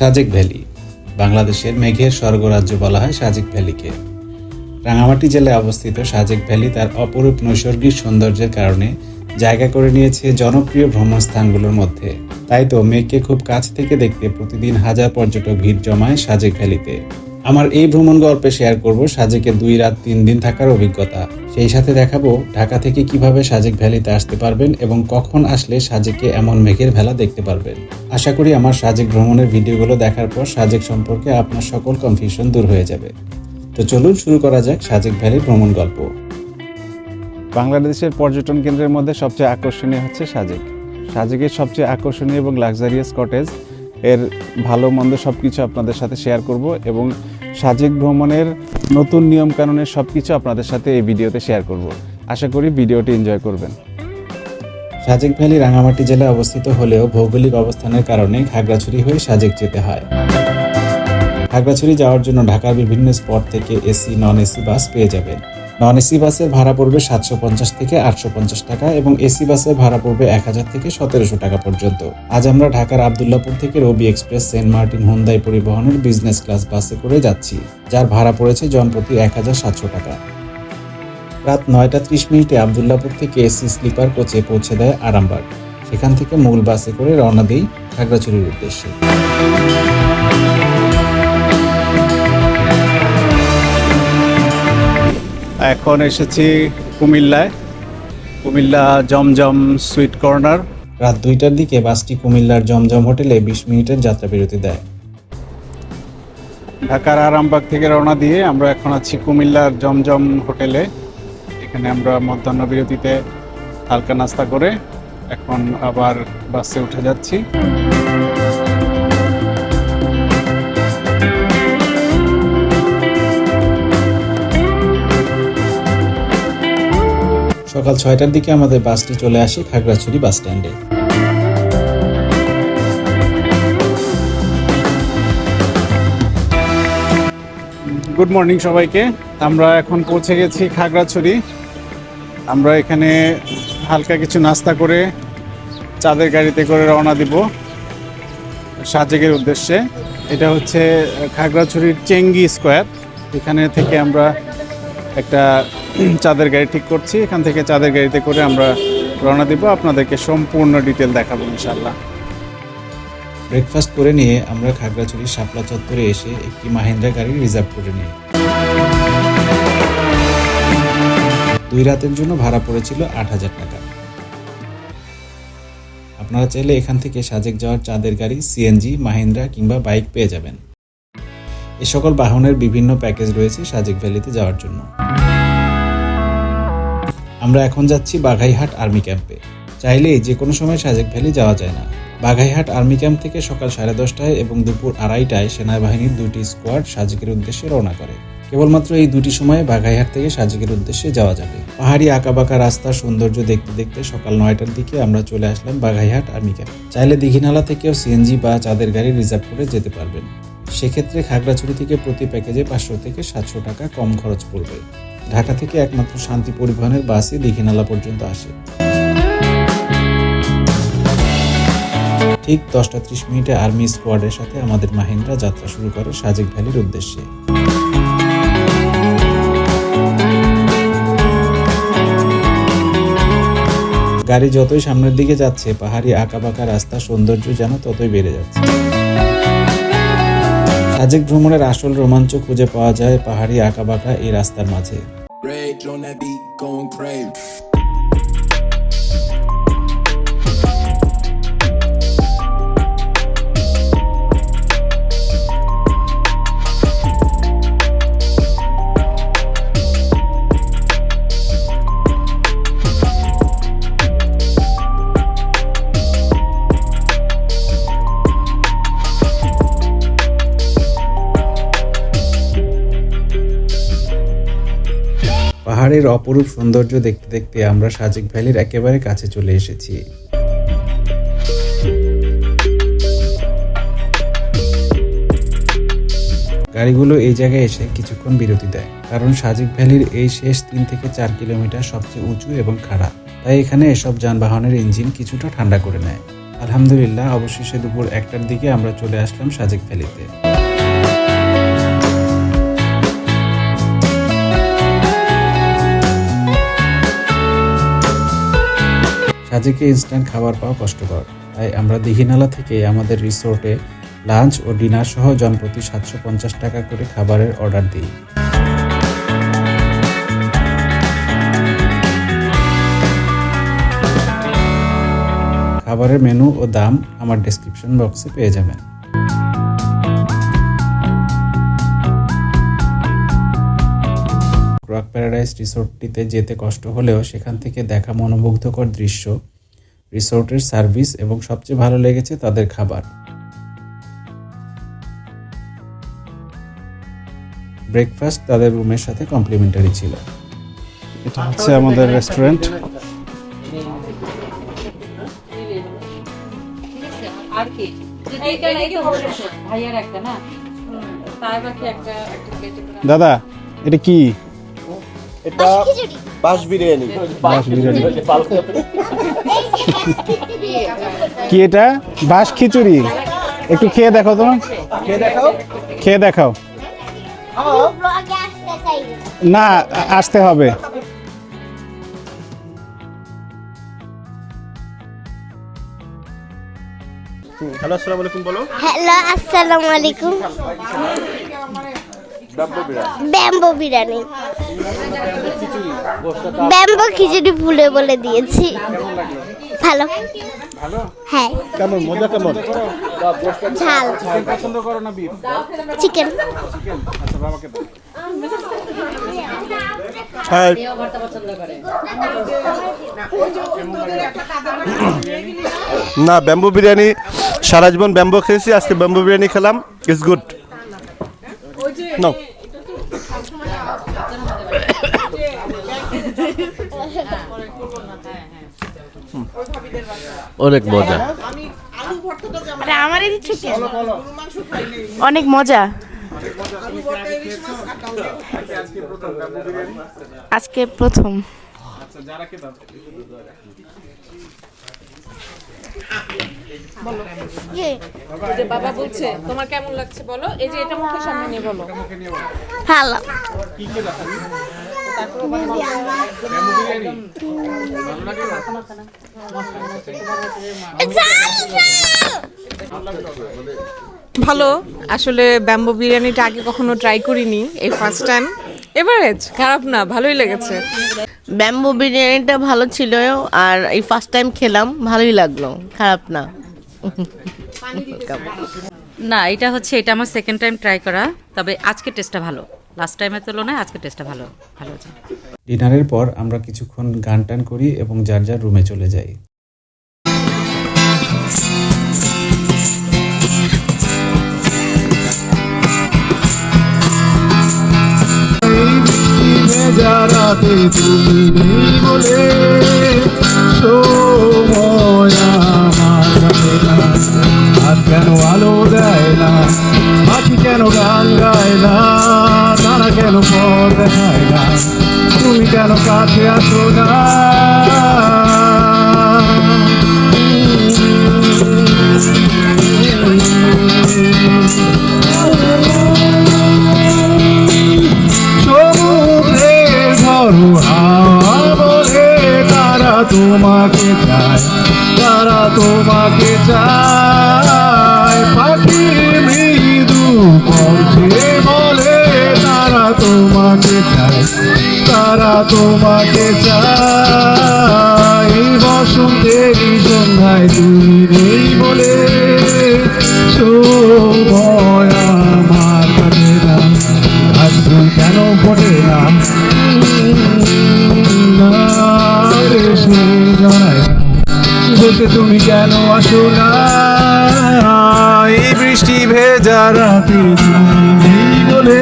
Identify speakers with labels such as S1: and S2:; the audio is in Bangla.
S1: সাজেক ভ্যালি। বাংলাদেশের মেঘের স্বর্গরাজ্য বলা হয় সাজেক ভ্যালিকে। রাঙামাটি জেলায় অবস্থিত সাজেক ভ্যালি তার অপরূপ নৈসর্গিক সৌন্দর্যের কারণে জায়গা করে নিয়েছে জনপ্রিয় ভ্রমণস্থানগুলোর মধ্যে। তাই তো মেঘকে খুব কাছ থেকে দেখতে প্রতিদিন হাজার পর্যটক ভিড় জমায় সাজেক ভ্যালিতে। আমার এই ভ্রমণ গল্পে শেয়ার করব সাজেকে দুই রাত তিন দিন থাকার অভিজ্ঞতা। সেই সাথে দেখাবো ঢাকা থেকে কীভাবে সাজেক ভ্যালিতে আসতে পারবেন এবং কখন আসলে সাজেকে এমন মেঘের ভেলা দেখতে পারবেন। আশা করি আমার সাজেক ভ্রমণের ভিডিওগুলো দেখার পর সাজেক সম্পর্কে আপনার সকল কনফিউশন দূর হয়ে যাবে। তো চলুন শুরু করা যাক সাজেক ভ্যালির ভ্রমণ গল্প। বাংলাদেশের পর্যটন কেন্দ্রের মধ্যে সবচেয়ে আকর্ষণীয় হচ্ছে সাজেক। সাজেকের সবচেয়ে আকর্ষণীয় এবং লাক্সারিয়াস কটেজ এর ভালো মন্দ সব কিছু আপনাদের সাথে শেয়ার করব এবং সাজেক ভ্রমণের নতুন নিয়মকানুনের সব কিছু আপনাদের সাথে এই ভিডিওতে শেয়ার করব। আশা করি ভিডিওটি এনজয় করবেন। সাজেক ভ্যালি রাঙামাটি জেলায় অবস্থিত হলেও ভৌগোলিক অবস্থানের কারণে খাগড়াছড়ি হয়ে সাজেক যেতে হয়। খাগড়াছড়ি যাওয়ার জন্য ঢাকার বিভিন্ন স্পট থেকে এসি, নন এসি, বাস পেয়ে যাবেন। নন এসি বাসের ভাড়া পড়বে সাতশো পঞ্চাশ থেকে আটশো পঞ্চাশ টাকা এবং এসি বাসের ভাড়া পড়বে এক হাজার থেকে সতেরোশো টাকা পর্যন্ত। আজ আমরা ঢাকার আবদুল্লাপুর থেকে Robi express, Saint Martin Hyundai পরিবহনের বিজনেস ক্লাস বাসে করে যাচ্ছি। যার ভাড়া পড়েছে জনপ্রতি এক হাজার সাতশো টাকা। রাত নয়টা ত্রিশ মিনিটে আবদুল্লাপুর থেকে এসি স্লিপার কোচে পৌঁছে দেয় আরামবাগ। সেখান থেকে মূল বাসে করে রওনা দিই খাগড়াছড়ির উদ্দেশ্যে।
S2: এখন এসেছি কুমিল্লায়। Comilla Jamjam sweet corner.
S1: রাত দুইটার দিকে বাসটি কুমিল্লার জমজম হোটেলে বিশ মিনিটের যাত্রা বিরতি দেয়।
S2: ঢাকার আরামবাগ থেকে রওনা দিয়ে আমরা এখন আছি কুমিল্লার জমজম হোটেলে। এখানে আমরা মধ্যাহ্ন বিরতিতে হালকা নাস্তা করে এখন আবার বাসে উঠে যাচ্ছি।
S1: সকাল ছয়টার দিকে আমাদের বাসটি চলে আসে খাগড়াছড়ি বাস স্ট্যান্ডে।
S2: গুড মর্নিং সবাইকে। আমরা এখন পৌঁছে গেছি খাগড়াছড়ি। আমরা এখানে হালকা কিছু নাস্তা করে চাঁদের গাড়িতে করে রওনা দিব সাজেকের উদ্দেশ্যে। এটা হচ্ছে খাগড়াছড়ির চেঙ্গি স্কোয়ার। এখানে থেকে আমরা একটা চাঁদের গাড়ি ঠিক করছি, এখান থেকে চাঁদের গাড়িতে করে আমরা রওনা দিব। আপনাদেরকে সম্পূর্ণ ডিটেল দেখাবো ইনশাল্লাহ
S1: ব্রেকফাস্ট করে নিয়ে আমরা খাগড়াছড়ির শাপলা চত্বরে এসে একটি মাহিন্দ্রা গাড়ি রিজার্ভ করে নিই। দুই রাতের জন্য ভাড়া পড়েছিল আট হাজার টাকা। আপনারা চাইলে এখান থেকে সাজেক যাওয়ার চাঁদের গাড়ি সিএনজি মাহিন্দ্রা কিংবা বাইক পেয়ে যাবেন। এ সকল বাহনের বিভিন্ন প্যাকেজ রয়েছে সাজেক ভ্যালিতে যাওয়ার জন্য। আমরা এখন যাচ্ছি বাঘাইহাট আর্মি ক্যাম্পে। চাইলে যে কোনো সময় সাজেক ভ্যালি যাওয়া যায় না। বাঘাইহাট আর্মি ক্যাম্প থেকে সকাল সাড়ে দশটায় এবং দুপুর আড়াইটায় সেনাবাহিনীর দুটি স্কোয়াড সাজেকের উদ্দেশ্যে রওনা করে। কেবলমাত্র এই দুটি সময়ে বাঘাইহাট থেকে সাজেকের উদ্দেশ্যে যাওয়া যাবে। পাহাড়ি আঁকাবাঁকা রাস্তার সৌন্দর্য দেখতে দেখতে সকাল নয়টার দিকে আমরা চলে আসলাম বাঘাইহাট আর্মি ক্যাম্প। চাইলে দীঘিনালা থেকেও সিএনজি বা চাঁদের গাড়ি রিজার্ভ করে যেতে পারবেন। সেক্ষেত্রে খাগড়াছড়ি থেকে প্রতি প্যাকেজে পাঁচশো থেকে সাতশো টাকা কম খরচ পড়বে। ঢাকা থেকে একমাত্র শান্তি পরিবহনের বাসই দীঘিনালা পর্যন্ত আসে। ঠিক দশটা ত্রিশ মিনিটে আর্মি স্কোয়াডের সাথে আমাদের মাহিন্দ্রা যাত্রা শুরু করে সাজেক ভ্যালির উদ্দেশ্যে। গাড়ি যতই সামনের দিকে যাচ্ছে, পাহাড়ি আঁকাবাঁকা রাস্তা সৌন্দর্য যেন ততই বেড়ে যাচ্ছে। সাজেক ভ্রমণের আসল রোমাঞ্চ খুঁজে পাওয়া যায় পাহাড়ি আঁকাবাঁকা এই রাস্তার মাঝে। পাহাড়ের অপরূপ সৌন্দর্য দেখতে দেখতে আমরা সাজেক ভ্যালির একেবারে কাছে চলে এসেছি। গাড়িগুলো এই জায়গায় এসে কিছুক্ষণ বিরতি দেয়, কারণ সাজেক ভ্যালির এই শেষ তিন থেকে চার কিলোমিটার সবচেয়ে উঁচু এবং খাড়া। তাই এখানে এসব যানবাহনের ইঞ্জিন কিছুটা ঠান্ডা করে নেয়। আলহামদুলিল্লাহ, অবশেষে দুপুর একটার দিকে আমরা চলে আসলাম সাজেক ভ্যালিতে। সাজেকে ইনস্ট্যান্ট খাবার পাওয়া কষ্টকর। তাই আমরা দিঘিনালা থেকে আমাদের রিসোর্টে লাঞ্চ ও ডিনার সহ জনপ্রতি সাতশো পঞ্চাশ টাকা করে খাবারের অর্ডার দিই। খাবারের মেনু ও দাম আমার ডেসক্রিপশন বক্সে পেয়ে যাবেন। রক প্যারাডাইস রিসোর্টটিতে যেতে কষ্ট হলেও সেখান থেকে দেখা মনোমুগ্ধকর দৃশ্য রিসোর্টের সার্ভিস এবং সবচেয়ে ভালো লেগেছে তাদের খাবার। ব্রেকফাস্ট তাদের রুমের সাথে কমপ্লিমেন্টারি ছিল।
S2: এটা হচ্ছে আমাদের রেস্টুরেন্ট
S3: আর কি? এইটা নাকি ভাইয়ার একটা না? তাই বাকি একটা একটা প্লেটে করে
S2: দাদা এটা কি?
S4: এটা বাস বিরিয়ানি।
S2: বাস বিরিয়ানি। কি এটা? বাস খিচুড়ি? একটু খেয়ে দেখো তো।
S4: খেয়ে দেখাও।
S2: খেয়ে দেখাও। না আসতে হবে।
S4: হ্যালো আসসালামু আলাইকুম বলো।
S5: হ্যালো আসসালামু আলাইকুম। ব্যাম্বো বিরিয়ানি। ব্যাম্বো খিচুড়ি ভুলে বলে দিয়েছি। ভালো। হ্যাঁ।
S4: কেমন? মজা কেমন?
S5: ঝাল।
S2: পছন্দ করো না বিফ
S5: চিকেন।
S2: আচ্ছা বাবাকে
S4: হ্যাঁ। না ব্যাম্বু বিরিয়ানি সারা জীবন ব্যাম্বো খেয়েছি আজকে ব্যাম্বু বিরিয়ানি খেলাম। ইটস গুড নো অনেক মজা।
S6: আরে আমারই দিচ্ছ কেন অনেক মজা। আজকে প্রথম।
S3: যে বাবা বলছে তোমার কেমন লাগছে বলো? এই যে এটা মুখের সামনে নিয়ে বলো।
S5: ভালো।
S7: ভালো। আসলে ব্যাম্বো বিরিয়ানিটা আগে কখনো ট্রাই করিনি এই ফার্স্ট টাইম এভারেজ খারাপ না ভালোই লেগেছে।
S6: ব্যাম্বো বিরিয়ানিটা ভালো ছিল আর এই ফার্স্ট টাইম খেলাম ভালোই লাগল খারাপ না।
S8: না এটা হচ্ছে এটা আমার সেকেন্ড টাইম ট্রাই করা তবে আজকে টেস্টটা ভালো। লাস্ট টাইমের তুলনায় আজকে টেস্টটা ভালো ভালো আছে।
S1: ডিনারের পর আমরা কিছুক্ষণ গান টান করি এবং যার যার রুমে চলে যাই।
S9: যারাতে তুমি বলে কাছে আসো না। তোমাকে চায়, তারা তোমাকে চায়। পাখির মৃদু কণ্ঠে বলে তারা তোমাকে চায়। তারা তোমাকে চায়। এই বসন্তেরই সন্ধ্যায় তুমি নেই বলে আমার কেন ফোটে না? তুমি কেন আসো না? এই বৃষ্টি ভেজা রাতে তুমি